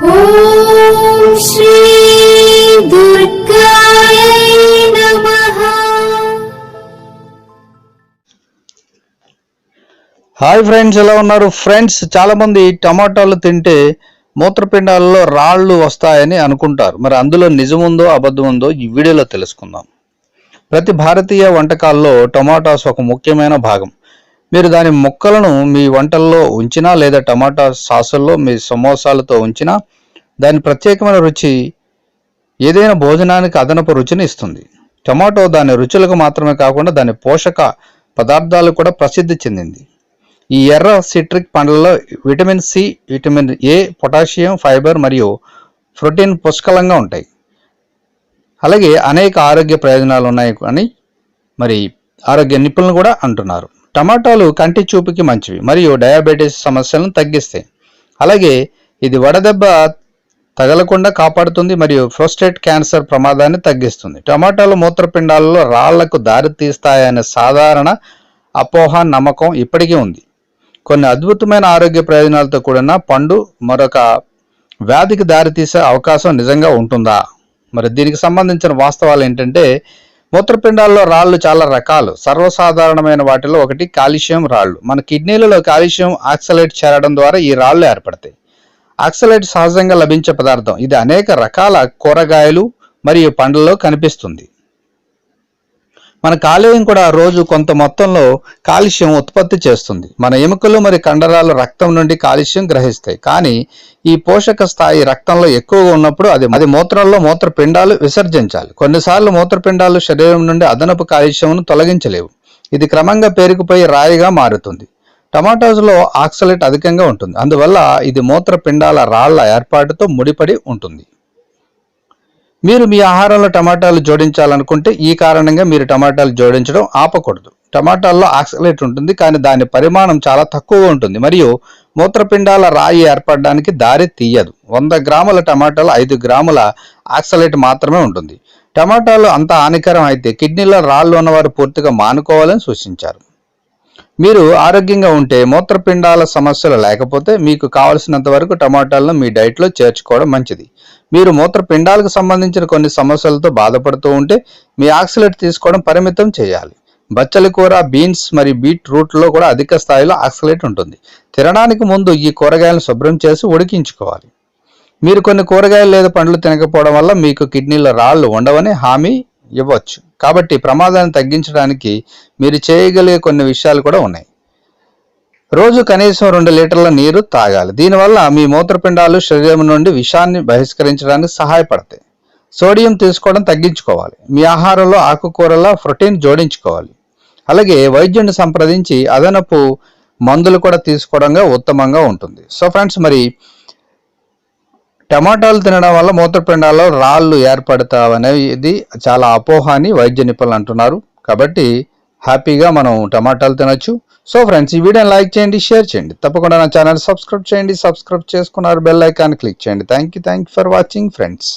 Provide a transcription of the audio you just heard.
Hi friends ఎలా ఉన్నారు? Friends చాలామంది టమాటాలు తింటే మూత్రపిండాలలో రాళ్ళు వస్తాయని అనుకుంటారు. మరి అందులో నిజముందో అబద్ధం ఉందో ఈ వీడియోలో తెలుసుకుందాం. ప్రతి భారతీయ వంటకాల్లో టమాటాస్ ఒక ముఖ్యమైన భాగం. మీరు దాని ముక్కలను మీ వంటల్లో ఉంచినా లేదా టమాటా సాసుల్లో మీ సమోసాలతో ఉంచినా దాని ప్రత్యేకమైన రుచి ఏదైనా భోజనానికి అదనపు రుచిని ఇస్తుంది. టమాటో దాని రుచులకు మాత్రమే కాకుండా దాని పోషక పదార్థాలు కూడా ప్రసిద్ధి చెందింది. ఈ ఎర్ర సిట్రిక్ పండ్లలో vitamin C vitamin A potassium fibre మరియు ప్రోటీన్ పుష్కలంగా ఉంటాయి. అలాగే అనేక ఆరోగ్య ప్రయోజనాలు ఉన్నాయి అని మరి ఆరోగ్య నిపుణులు కూడా అంటున్నారు. టమాటాలు కంటి చూపుకి మంచివి మరియు డయాబెటీస్ సమస్యలను తగ్గిస్తాయి. అలాగే ఇది వడదెబ్బ తగలకుండా కాపాడుతుంది మరియు ప్రోస్టేట్ క్యాన్సర్ ప్రమాదాన్ని తగ్గిస్తుంది. టమాటాలు మూత్రపిండాలలో రాళ్ళకు దారి తీస్తాయనే సాధారణ అపోహ నమ్మకం ఇప్పటికీ ఉంది. కొన్ని అద్భుతమైన ఆరోగ్య ప్రయోజనాలతో కూడిన పండు మరొక వ్యాధికి దారితీసే అవకాశం నిజంగా ఉంటుందా? మరి దీనికి సంబంధించిన వాస్తవాలు ఏంటంటే మూత్రపిండాల్లో రాళ్ళు చాలా రకాలు. సర్వసాధారణమైన వాటిలో ఒకటి కాల్షియం రాళ్ళు. మన కిడ్నీలలో కాల్షియం ఆక్సలైట్ చేరడం ద్వారా ఈ రాళ్ళు ఏర్పడతాయి. ఆక్సలైట్ సహజంగా లభించే పదార్థం. ఇది అనేక రకాల కూరగాయలు మరియు పండ్లలో కనిపిస్తుంది. మన కాలేయం కూడా రోజు కొంత మొత్తంలో కాలుష్యం ఉత్పత్తి చేస్తుంది. మన ఎముకలు మరి కండరాలు రక్తం నుండి కాలుష్యం గ్రహిస్తాయి. కానీ ఈ పోషక స్థాయి రక్తంలో ఎక్కువగా ఉన్నప్పుడు అది అది మూత్రంలో మూత్రపిండాలు విసర్జించాలి. కొన్నిసార్లు మూత్రపిండాలు శరీరం నుండి అదనపు కాలుష్యంను తొలగించలేవు. ఇది క్రమంగా పేరుకుపోయి రాయిగా మారుతుంది. టమాటోస్లో ఆక్సలేట్ అధికంగా ఉంటుంది. అందువల్ల ఇది మూత్రపిండాల రాళ్ళ ఏర్పాటుతో ముడిపడి ఉంటుంది. మీరు మీ ఆహారంలో టమాటాలు జోడించాలనుకుంటే ఈ కారణంగా మీరు టమాటాలు జోడించడం ఆపకూడదు. టమాటాల్లో ఆక్సలేట్ ఉంటుంది కానీ దాని పరిమాణం చాలా తక్కువగా ఉంటుంది. మరియు మూత్రపిండాల రాయి ఏర్పడడానికి దారి తీయదు. వంద గ్రాముల టమాటాలు ఐదు గ్రాముల ఆక్సలేట్ మాత్రమే ఉంటుంది. టమాటాలు అంత హానికరం అయితే కిడ్నీలో రాళ్ళు ఉన్నవారు పూర్తిగా మానుకోవాలని సూచించారు. మీరు ఆరోగ్యంగా ఉంటే మూత్రపిండాల సమస్యలు లేకపోతే మీకు కావలసినంత వరకు టమాటాలను మీ డైట్లో చేర్చుకోవడం మంచిది. మీరు మూత్రపిండాలకు సంబంధించిన కొన్ని సమస్యలతో బాధపడుతూ ఉంటే మీ ఆక్సిలేట్ తీసుకోవడం పరిమితం చేయాలి. బచ్చలి కూర బీన్స్ మరియు బీట్ రూట్లో కూడా అధిక స్థాయిలో ఆక్సిలేట్ ఉంటుంది. తినడానికి ముందు ఈ కూరగాయలను శుభ్రం చేసి ఉడికించుకోవాలి. మీరు కొన్ని కూరగాయలు లేదా పండ్లు తినకపోవడం వల్ల మీకు కిడ్నీలో రాళ్ళు ఉండవని హామీ ఇవ్వచ్చు. కాబట్టి ప్రమాదాన్ని తగ్గించడానికి మీరు చేయగలిగే కొన్ని విషయాలు కూడా ఉన్నాయి. రోజు కనీసం రెండు లీటర్ల నీరు తాగాలి. దీనివల్ల మీ మూత్రపిండాలు శరీరం నుండి విషాన్ని బహిష్కరించడానికి సహాయపడతాయి. సోడియం తీసుకోవడం తగ్గించుకోవాలి. మీ ఆహారంలో ఆకుకూరల ప్రోటీన్ జోడించుకోవాలి. అలాగే వైద్యుని సంప్రదించి అదనపు మందులు కూడా తీసుకోవడంగా ఉత్తమంగా ఉంటుంది. సో ఫ్రెండ్స్ మరి టమాటాలు తినడం వల్ల మూత్రపిండాల్లో రాళ్ళు ఏర్పడతావనేది చాలా అపోహ అని వైద్య నిపుణులు అంటున్నారు. కాబట్టి హ్యాపీగా మనం టమాటాలు తినొచ్చు. సో ఫ్రెండ్స్ ఈ వీడియోని లైక్ చేయండి షేర్ చేయండి. తప్పకుండా నా ఛానల్ సబ్స్క్రైబ్ చేయండి. సబ్స్క్రైబ్ చేసుకున్నారు బెల్ ఐకాన్ క్లిక్ చేయండి. Thank you thank you for watching friends.